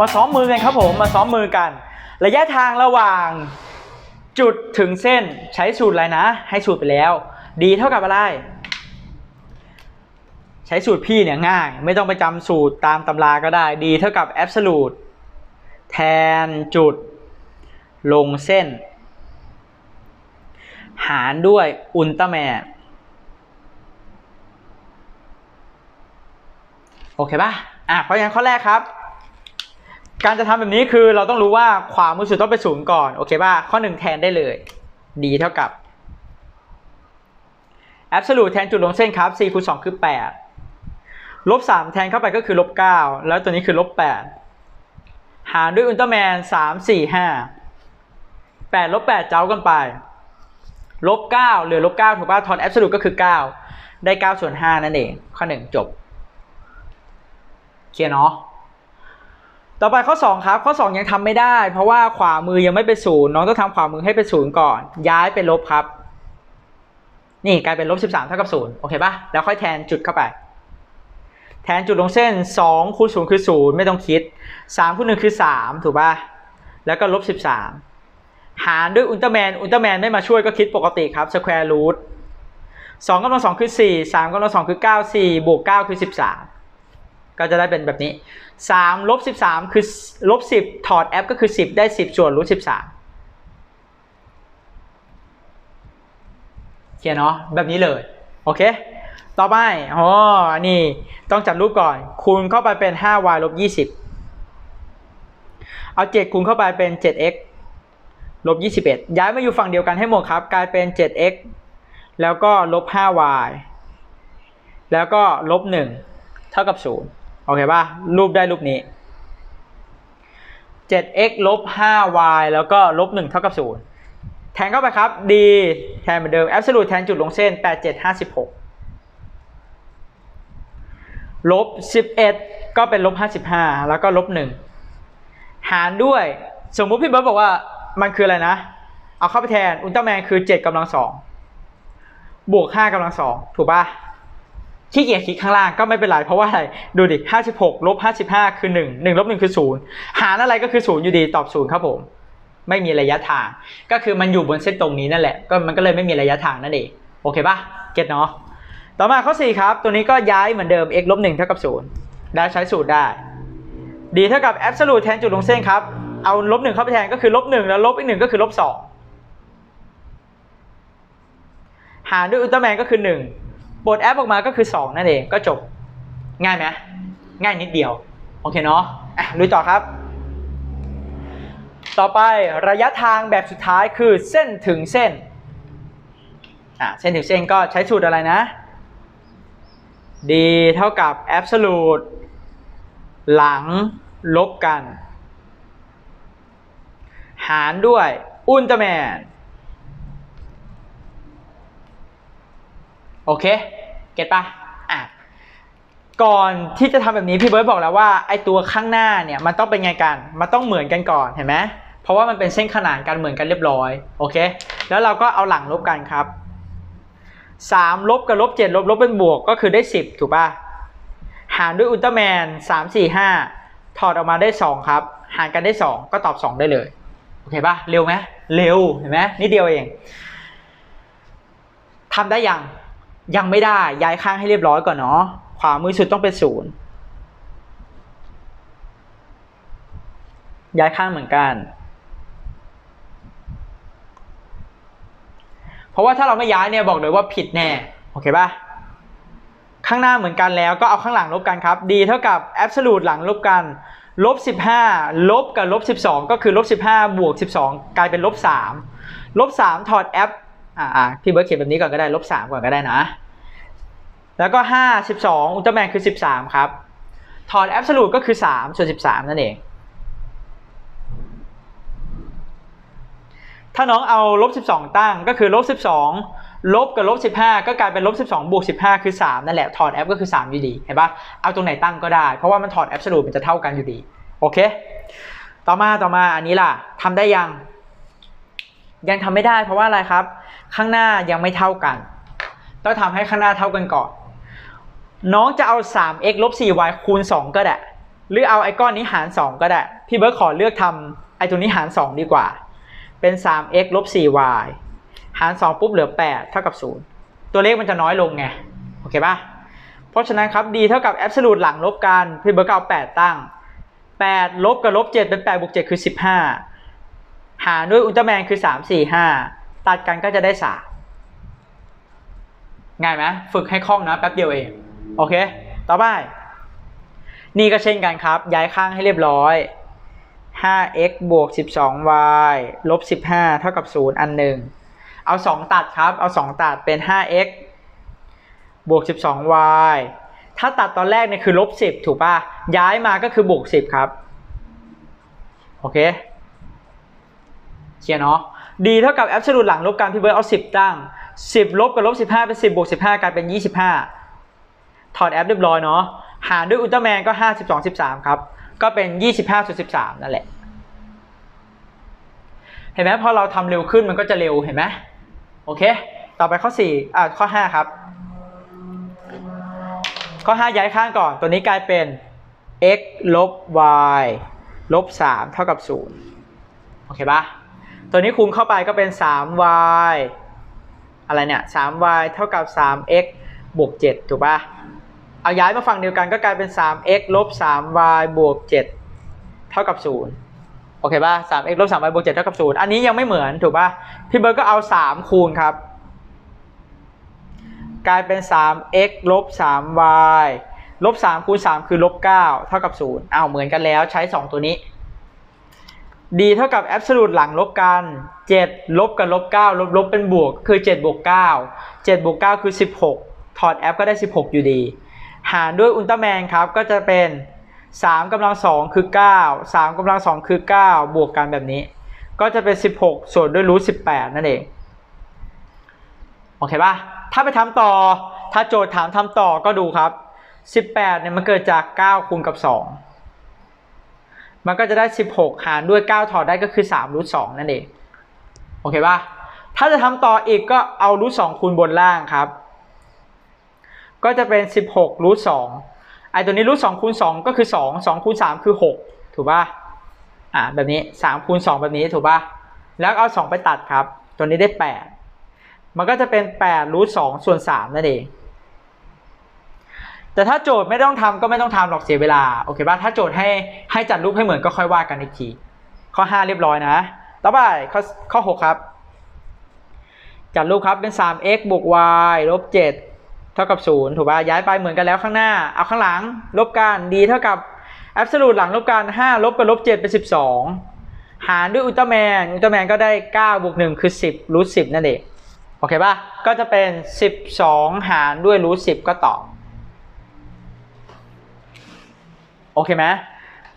มาซ้อมมือกันครับผมมาซ้อมมือกัน ระยะทางระหว่างจุดถึงเส้นใช้สูตรอะไรนะ ให้สูตรไปแล้วดีเท่ากับอะไร ใช้สูตรพี่เนี่ยง่าย ไม่ต้องไปจำสูตรตามตำราก็ได้ดีเท่ากับ absolute แทนจุดลงเส้น หารด้วยอุลตร้าแมนโอเคป่ะอะเพราะงั้นข้อแรกครับ การจะทำแบบนี้คือเราต้องรู้ว่าขวามือสุดต้องไปศูนย์ก่อนโอเคป่ะข้อหนึ่งแทนได้เลยดีเท่ากับ absolute แทนจุดลงเส้นครับ4คูณ2คือ 8 ลบ 3 แทนเข้าไปก็คือลบ 9 แล้วตัวนี้คือลบ 8 หารด้วยอุลตร้าแมน 3 4 5 8 ลบ 8 เจ้ากันไป ลบ 9 เหลือลบ 9 ถูกป่ะทอน absolute ก็คือ 9 ได้ 9 ส่วน 5 นั่นเอง ข้อ 1 จบ เคลียร์เนาะ ต่อไปข้อ 2 ครับข้อ 2 ยังทำไม่ได้ เพราะว่าขวามือยังไม่เป็นศูนย์น้องต้องทำขวามือให้เป็นศูนย์ก่อน ย้ายเป็นลบครับ นี่กลายเป็นลบ13เท่ากับ0โอเคป่ะแล้วค่อยแทนจุดเข้าไป แทนจุดลงเส้น2คูณ0คือ0ไม่ต้องคิด3คูณ1คือ3ถูกป่ะแล้วก็ลบ13หารด้วยอุลตร้าแมนอุลตร้าแมนไม่มาช่วยก็คิดปกติครับสแควร์รูท2กำลัง2คือ4 3กำลัง2คือ9 4บวก9คือ13 ก็จะได้เป็นแบบนี้3ลบ13 คือลบ10 ถอด f ก็คือ 10 ได้ 10ส่วนรูท13เคลียร์เนาะแบบนี้เลย โอเค ต่อไปอ๋ออันนี้ต้องจัดรูปก่อน คูณเข้าไปเป็น 5y ลบ20 เอา 7 คูณเข้าไปเป็น 7x ลบ21 ย้ายมาอยู่ฝั่งเดียวกันให้หมดครับ กลายเป็น 7x แล้วก็ลบ 5y แล้วก็ลบ 1 เท่ากับ 0 โอเคป่ะ รูปได้รูปนี้ 7x ลบ 5y แล้วก็ลบ 1 เท่ากับ 0 แทนเข้าไปครับ d แทนเหมือนเดิม absolute แทนจุดลงเส้น 87 56 ลบ 11 ก็เป็นลบ 55 แล้วก็ลบ 1 หารด้วย สมมุติพี่เบิร์ตบอกว่ามันคืออะไรนะ เอาเข้าไปแทน อุลตร้าแมนคือ 7กำลัง 2 บวก 5กำลัง 2 ถูกป่ะ ขี้เกียจคิดข้างล่างก็ไม่เป็นไรเพราะว่าอะไรดูดิ 56ลบ55 คือ 1 1ลบ1คือ 0 หารอะไรก็คือ 0 อยู่ดีตอบ 0 ครับผม ไม่มีระยะทาง ก็คือมันอยู่บนเส้นตรงนี้นั่นแหละ ก็มันก็เลยไม่มีระยะทางนั่นเองโอเคป่ะเก็ตเนาะต่อมาข้อ 4 ครับ ตัวนี้ก็ย้ายเหมือนเดิม x ลบ1เท่ากับ 0 ได้ใช้สูตรได้ d เท่ากับ absolute แทนจุดลงเส้นครับ เอาลบ1เข้าไปแทนก็คือลบ1แล้วลบอีก1ก็คือลบ2หารด้วยอุลตร้าแมนก็คือ 1 ปลด f ออกมาก็คือ 2 นั่นเองก็จบง่ายไหมง่ายนิดเดียว โอเคเนาะอะลุยต่อครับ ต่อไประยะทางแบบสุดท้ายคือเส้นถึงเส้นอะเส้นถึงเส้นก็ใช้สูตรอะไรนะ d เท่ากับ absolute หลังลบกัน หารด้วยอุลตร้าแมน โอเค เก็ตปะอะก่อนที่จะทำแบบนี้พี่เบิร์ตบอกแล้วว่าไอตัวข้างหน้าเนี่ยมันต้องเป็นไงกัน มันต้องเหมือนกันก่อนเห็นไหมเพราะว่ามันเป็นเส้นขนานกันเหมือนกันเรียบร้อยโอเค แล้วเราก็เอาหลังลบกันครับ3ลบกับลบ7ลบลบเป็นบวกก็คือได้ 10 ถูกป่ะ หารด้วยอุลตร้าแมน 3 4 5 ถอดออกมาได้ 2 ครับ หารกันได้ 2 ก็ตอบ 2 ได้เลย โอเคป่ะ เร็วไหมเร็ว เห็นไหมนิดเดียวเองทำได้ยัง ยังไม่ได้ย้ายข้างให้เรียบร้อยก่อนเนาะขวามือสุดต้องเป็นศูนย์ย้ายข้างเหมือนกัน เพราะว่าถ้าเราไม่ย้ายเนี่ยบอกเลยว่าผิดแน่โอเคป่ะข้างหน้าเหมือนกันแล้วก็เอาข้างหลังลบกันครับ d เท่ากับ absolute หลังลบกันลบ15ลบกับลบ12 ก็คือลบ15บวก12 กลายเป็นลบ3ลบ3ถอด f อ่าพี่เบิร์ดเขียนแบบนี้ก่อนก็ได้ลบ3ก่อนก็ได้นะ แล้วก็5 12อุลตร้าแมนคือ13ครับ ถอด absolute ก็คือ3ส่วน13นั่นเอง ถ้าน้องเอาลบ12ตั้งก็คือลบ12ลบกับลบ15ก็กลายเป็นลบ12บสองบวก15คือ3นั่นแหละถอด f ก็คือ3อยู่ดีเห็นปะเอาตรงไหนตั้งก็ได้ เพราะว่ามันถอด absolute มันจะเท่ากันอยู่ดีโอเค ต่อมาต่อมาอันนี้ล่ะทำได้ยัง ยังทำไม่ได้เพราะว่าอะไรครับ ข้างหน้ายังไม่เท่ากัน ต้องทำให้ข้างหน้าเท่ากันก่อน น้องจะเอา 3x ลบ 4y คูณ 2 ก็ได้ หรือเอาไอ้ก้อนนี้หาร 2 ก็ได้ พี่เบิร์ดขอเลือกทำไอ้ตัวนี้หาร 2 ดีกว่า เป็น 3x ลบ 4y หาร 2 ปุ๊บเหลือ 8 เท่ากับ 0 ตัวเลขมันจะน้อยลงไง โอเคป่ะ เพราะฉะนั้นครับ d เท่ากับ absolute หลังลบกัน พี่เบิร์ดก็เอา 8 ตั้ง 8 ลบกับลบ 7 เป็น8บวก7คือ 15 หารด้วยอุลตร้าแมนคือ 3 4 5 ตัดกันก็จะได้3ง่ายไหมฝึกให้คล่องนะแป๊บเดียวเอง โอเค ต่อไป นี่ก็เช่นกันครับ ย้ายข้างให้เรียบร้อย 5x บวก 12y ลบ 15 เท่ากับ 0 อันหนึ่ง เอา 2 ตัดครับ เอา 2 ตัดเป็น 5x บวก 12y ถ้าตัดตอนแรกเนี่ยคือลบ 10 ถูกป่ะ ย้ายมาก็คือบวก 10 ครับ โอเค เคลียร์เนาะ d เท่ากับ absolute หลังลบกันพี่เบิร์ดเอา 10 ตั้ง 10 ลบกับลบ 15 เป็น 10 บวก 15 กลายเป็น 25 ถอดแอปเรียบร้อยเนาะ หารด้วยอุลตร้าแมนก็ 5 12 13 ครับ ก็เป็น 25ส่วน13 นั่นแหละ เห็นไหมพอเราทำเร็วขึ้นมันก็จะเร็วเห็นไหมโอเค ต่อไปข้อ4อ่าข้อ 5 ครับ ข้อ 5 ย้ายข้างก่อน ตัวนี้กลายเป็น x ลบ y ลบ 3 เท่ากับ 0 โอเคปะ ตัวนี้คูณเข้าไปก็เป็น 3y อะไรเนี่ย 3y เท่ากับ 3x บวก 7 ถูกปะเอาย้ายมาฝั่งเดียวกันก็กลายเป็น 3x ลบ 3y บวก 7 เท่ากับ 0 โอเคป่ะ 3x ลบ 3y บวก 7 เท่ากับ 0 อันนี้ยังไม่เหมือนถูกป่ะ พี่เบิร์ดก็เอา 3 คูณครับ กลายเป็น 3x ลบ 3y ลบ 3 คูณ 3 คือลบ 9 เท่ากับ 0 อ้าวเหมือนกันแล้วใช้ 2 ตัวนี้ d เท่ากับ absolute หลังลบกัน 7 ลบกับลบ9ลบลบเป็นบวก คือ7บวก9 7บวก9คือ 16 ถอดแอปก็ได้ 16 อยู่ดี หารด้วยอุลตร้าแมนครับ ก็จะเป็น 3กำลัง2คือ 9 3กำลัง2คือ 9 บวกกันแบบนี้ ก็จะเป็น 16 ส่วนด้วยรูท18 นั่นเอง โอเคป่ะ ถ้าไปทำต่อ ถ้าโจทย์ถามทำต่อก็ดูครับ 18เนี่ยมันเกิดจาก 9คูณกับ 2 มันก็จะได้ 16 หารด้วย 9 ถอดได้ก็คือ3รูท2นั่นเอง โอเคป่ะถ้าจะทำต่ออีกก็เอารูท2คูณบนล่างครับ ก็จะเป็น 16รูท2ไอตัวนี้รูท2คูณ2ก็คือ 2 2คูณ3คือ 6 ถูกป่ะอ่าแบบนี้3คูณ2แบบนี้ถูกป่ะแล้วเอา 2 ไปตัดครับ ตัวนี้ได้ 8 มันก็จะเป็น8รูท2ส่วน3นั่นเอง แต่ถ้าโจทย์ไม่ต้องทำก็ไม่ต้องทำหรอกเสียเวลาโอเคป่ะถ้าโจทย์ให้ให้จัดรูปให้เหมือนก็ค่อยว่ากันอีกทีข้อ 5 เรียบร้อยนะ ต่อไปข้อข้อ 6 ครับ จัดรูปครับเป็น 3x บวก y ลบ 7 เท่ากับ 0 ถูกป่ะย้ายไปเหมือนกันแล้วข้างหน้า เอาข้างหลัง ลบกัน d เท่ากับ absolute หลังลบกัน 5 ลบกับลบ 7 เป็น 12 หารด้วยอุลตร้าแมน อุลตร้าแมนก็ได้ 9 บวก 1 คือ 10รูท10 นั่นเอง โอเคป่ะ ก็จะเป็น 12 หารด้วยรูท10 ก็ตอบ โอเคไหม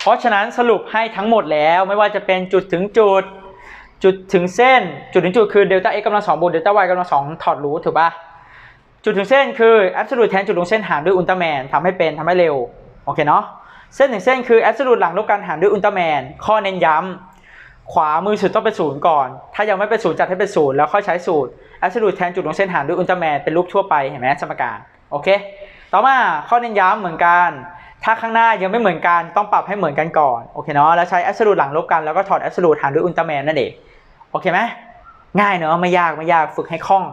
เพราะฉะนั้นสรุปให้ทั้งหมดแล้วไม่ว่าจะเป็นจุดถึงจุด จุดถึงเส้น จุดถึงจุดคือเดลต้า x กำลังสองบวกเดลต้า y กำลังสองถอดรูทถูกป่ะจุดถึงเส้นคือ absolute แทนจุดลงเส้นหารด้วยอุลตร้าแมนทำให้เป็นทำให้เร็วโอเคเนาะเส้นถึงเส้นคือ absolute หลังลบกันหารด้วยอุลตร้าแมนข้อเน้นย้ำขวามือสุดต้องเป็นศูนย์ก่อน ถ้ายังไม่เป็นศูนย์จัดให้เป็นศูนย์แล้วค่อยใช้สูตร absolute แทนจุดลงเส้นหารด้วยอุลตร้าแมนเป็นรูปทั่วไปเห็นไหมสมการโอเค ต่อมาข้อเน้นย้ำเหมือนกัน ถ้าข้างหน้ายังไม่เหมือนกันต้องปรับให้เหมือนกันก่อนโอเคเนาะแล้วใช้ absolute หลังลบกันแล้วก็ถอดแอสโตรหารด้วยอุลตร้าแมนนั่นเองโอเคไหมง่ายเนาะไม่ยากไม่ยากฝึกให้คล่อง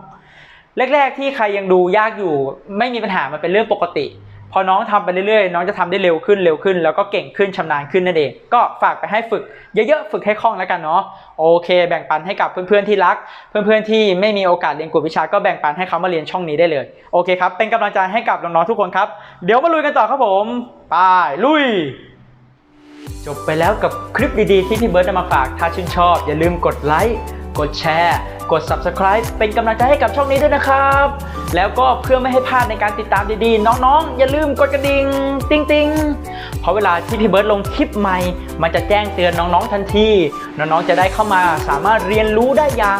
แรก ๆ ที่ใครยังดูยากอยู่ไม่มีปัญหามันเป็นเรื่องปกติ พอน้องทำไปเรื่อยๆ น้องจะทำได้เร็วขึ้นเร็วขึ้น แล้วก็เก่งขึ้นชำนาญขึ้นนั่นเอง ก็ฝากไปให้ฝึกเยอะๆ ฝึกให้คล่องแล้วกันเนาะ โอเค แบ่งปันให้กับเพื่อนๆที่รัก เพื่อนๆที่ไม่มีโอกาสเรียนกวดวิชา ก็แบ่งปันให้เขามาเรียนช่องนี้ได้เลย โอเคครับ เป็นกำลังใจให้กับน้องๆทุกคนครับ เดี๋ยวมาลุยกันต่อครับผม ไป ลุย จบไปแล้วกับคลิปดีๆที่พี่เบิร์ดนำมาฝาก ถ้าชื่นชอบ อย่าลืมกดไลค์ กดแชร์ กด Subscribe เป็นกำลังใจให้กับช่องนี้ด้วยนะครับ แล้วก็เพื่อไม่ให้พลาดในการติดตามดีๆ น้องๆ อย่าลืมกดกระดิ่งติ๊งติงเพราะเวลาที่พี่เบิร์ดลงคลิปใหม่ มันจะแจ้งเตือนน้องๆทันที น้องๆจะได้เข้ามาสามารถเรียนรู้ได้อย่าง